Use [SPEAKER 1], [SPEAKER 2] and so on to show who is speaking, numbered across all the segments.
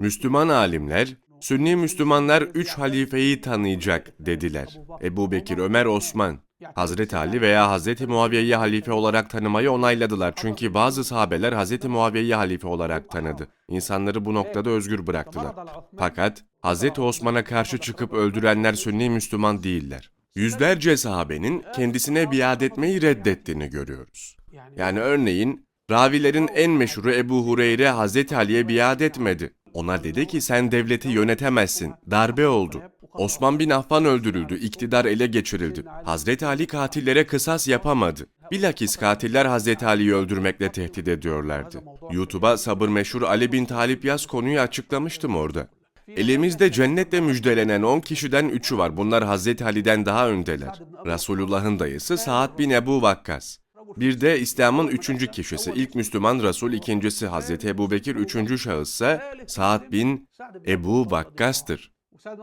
[SPEAKER 1] Müslüman alimler, Sünni Müslümanlar üç halifeyi tanıyacak dediler. Ebu Bekir, Ömer, Osman. Hazreti Ali veya Hazreti Muaviye'yi halife olarak tanımayı onayladılar. Çünkü bazı sahabeler Hazreti Muaviye'yi halife olarak tanıdı. İnsanları bu noktada özgür bıraktılar. Fakat Hazreti Osman'a karşı çıkıp öldürenler Sünni Müslüman değiller. Yüzlerce sahabenin kendisine biat etmeyi reddettiğini görüyoruz. Yani örneğin ravilerin en meşhuru Ebu Hureyre Hazreti Ali'ye biat etmedi. Ona dedi ki sen devleti yönetemezsin. Darbe oldu. Osman bin Affan öldürüldü, iktidar ele geçirildi. Hazreti Ali katillere kısas yapamadı. Bilakis katiller Hazreti Ali'yi öldürmekle tehdit ediyorlardı. YouTube'a sabır meşhur Ali bin Talip Yaz konuyu açıklamıştım orada. Elimizde cennetle müjdelenen 10 kişiden 3'ü var. Bunlar Hazreti Ali'den daha öndeler. Resulullah'ın dayısı Sa'd bin Ebu Vakkas. Bir de İslam'ın üçüncü kişisi, ilk Müslüman Resul, ikincisi Hazreti Ebu Bekir, üçüncü şahıssa Sa'd bin Ebu Vakkas'tır.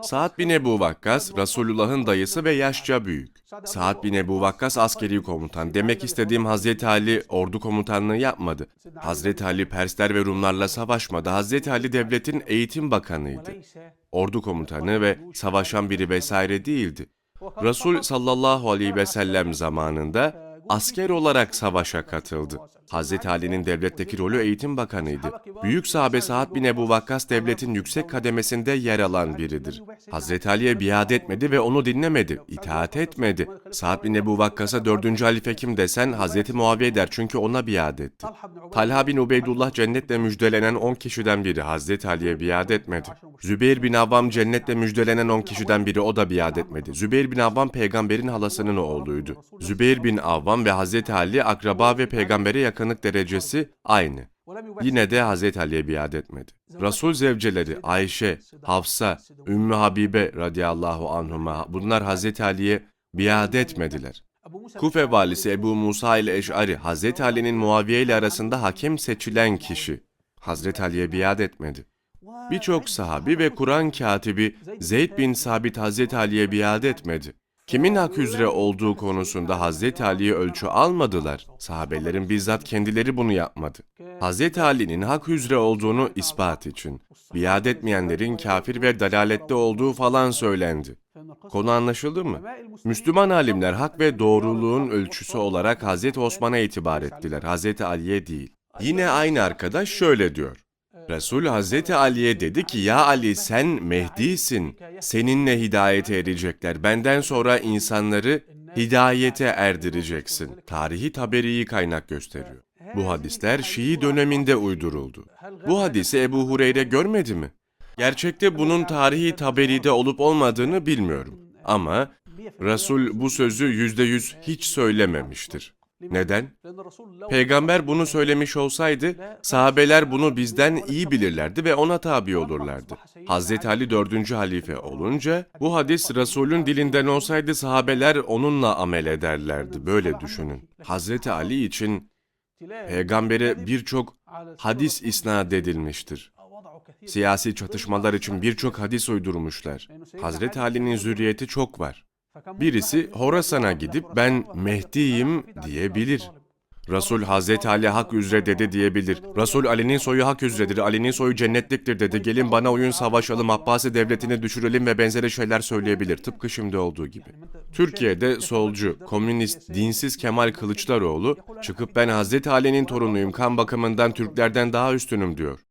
[SPEAKER 1] Sa'd bin Ebu Vakkas, Resulullah'ın dayısı ve yaşça büyük. Sa'd bin Ebu Vakkas askeri komutan. Demek istediğim Hazreti Ali ordu komutanlığı yapmadı. Hazreti Ali Persler ve Rumlarla savaşmadı. Hazreti Ali devletin eğitim bakanıydı. Ordu komutanı ve savaşan biri vesaire değildi. Resul sallallahu aleyhi ve sellem zamanında asker olarak savaşa katıldı. Hazreti Ali'nin devletteki rolü eğitim bakanıydı. Büyük sahabe Sa'd bin Ebu Vakkas devletin yüksek kademesinde yer alan biridir. Hazreti Ali'ye biat etmedi ve onu dinlemedi, itaat etmedi. Sa'd bin Ebu Vakkas'a dördüncü halife kim desen Hazreti Muaviye der çünkü ona biat etti. Talha bin Ubeydullah cennetle müjdelenen 10 kişiden biri Hazreti Ali'ye biat etmedi. Zübeyir bin Avvam cennetle müjdelenen 10 kişiden biri o da biat etmedi. Zübeyir bin Avvam peygamberin halasının oğluydu. Zübeyir bin Avvam ve Hazreti Ali akraba ve peygambere yakınlık derecesi aynı. Yine de Hazreti Ali'ye biat etmedi. Resul zevceleri Ayşe, Hafsa, Ümmü Habibe radıyallahu anhuma bunlar Hazreti Ali'ye biat etmediler. Kufe valisi Ebu Musa ile Eş'ari, Hazreti Ali'nin Muaviye ile arasında hakem seçilen kişi. Hazreti Ali'ye biat etmedi. Birçok sahabi ve Kur'an katibi Zeyd bin Sabit Hazreti Ali'ye biat etmedi. Kimin hak üzere olduğu konusunda Hazreti Ali'ye ölçü almadılar. Sahabelerin bizzat kendileri bunu yapmadı. Hazreti Ali'nin hak üzere olduğunu ispat için, biat etmeyenlerin kafir ve dalalette olduğu falan söylendi. Konu anlaşıldı mı? Müslüman alimler hak ve doğruluğun ölçüsü olarak Hazreti Osman'a itibar ettiler, Hazreti Ali'ye değil. Yine aynı arkadaş şöyle diyor. Resul Hazreti Ali'ye dedi ki ya Ali sen Mehdi'sin. Seninle hidayete erecekler. Benden sonra insanları hidayete erdireceksin. Tarihi Taberi'yi kaynak gösteriyor. Bu hadisler Şii döneminde uyduruldu. Bu hadisi Ebu Hureyre görmedi mi? Gerçekte bunun tarihi Taberi'de olup olmadığını bilmiyorum. Ama Resul bu sözü yüzde yüz hiç söylememiştir. Neden? Peygamber bunu söylemiş olsaydı sahabeler bunu bizden iyi bilirlerdi ve ona tabi olurlardı. Hazreti Ali dördüncü halife olunca bu hadis Resulün dilinden olsaydı sahabeler onunla amel ederlerdi. Böyle düşünün. Hazreti Ali için peygambere birçok hadis isnat edilmiştir. Siyasi çatışmalar için birçok hadis uydurmuşlar. Hazreti Ali'nin zürriyeti çok var. Birisi Horasan'a gidip ben Mehdi'yim diyebilir. Resul Hazreti Ali hak üzere dedi diyebilir. Resul Ali'nin soyu hak üzeredir, Ali'nin soyu cennetliktir dedi. Gelin bana uyun savaşalım, Abbasi devletini düşürelim ve benzeri şeyler söyleyebilir. Tıpkı şimdi olduğu gibi. Türkiye'de solcu, komünist, dinsiz Kemal Kılıçdaroğlu çıkıp ben Hazreti Ali'nin torunuyum, kan bakımından Türklerden daha üstünüm diyor.